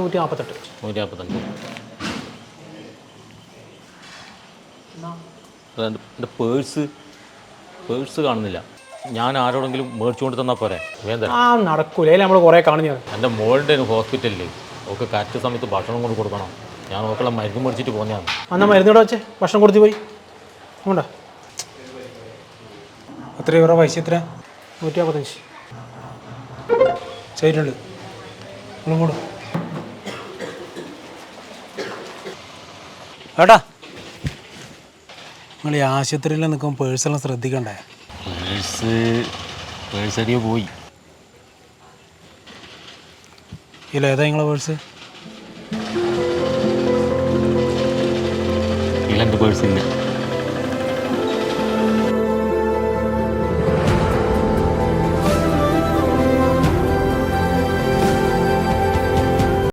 നൂറ്റി നാൽപ്പത്തെട്ട് നൂറ്റി നാൽപ്പത്തഞ്ച് എന്റെ പേഴ്സ് പേഴ്സ് കാണുന്നില്ല. ഞാൻ ആരോടെങ്കിലും മേടിച്ചുകൊണ്ട് തന്നാൽ പോരെ? വേണ്ട. ആ നടക്കൂല. നമ്മൾ കുറേ കാണുന്നത് എന്റെ മോളുടെ ഹോസ്പിറ്റലിൽ ഒക്കെ കറക്റ്റ് സമയത്ത് ഭക്ഷണം കൊണ്ട് കൊടുക്കണം. ഞാൻ ഓക്കെ മരുന്ന് മേടിച്ചിട്ട് പോകുന്നതാണ് അന്നാ മരുന്നിവിടെ വെച്ചേ? ഭക്ഷണം കൊടുത്തു പോയി. അതുകൊണ്ടാ എത്ര ഇവരുടെ പൈസ എത്ര നൂറ്റി നാൽപ്പത്തഞ്ച് ചെയ്തിട്ടുണ്ട് കൂടും. ഏട്ടാ നിങ്ങൾ ഈ ആശുപത്രിയിൽ നിൽക്കുമ്പോൾ പേഴ്സെല്ലാം ശ്രദ്ധിക്കണ്ടേ? പേഴ്സ് പേഴ്സ് അടിയോ പോയി. ഇല്ല ഏതാ നിങ്ങളെ പേഴ്സ് ഇല്ല എന്റെ പേഴ്സ് ഇല്ല.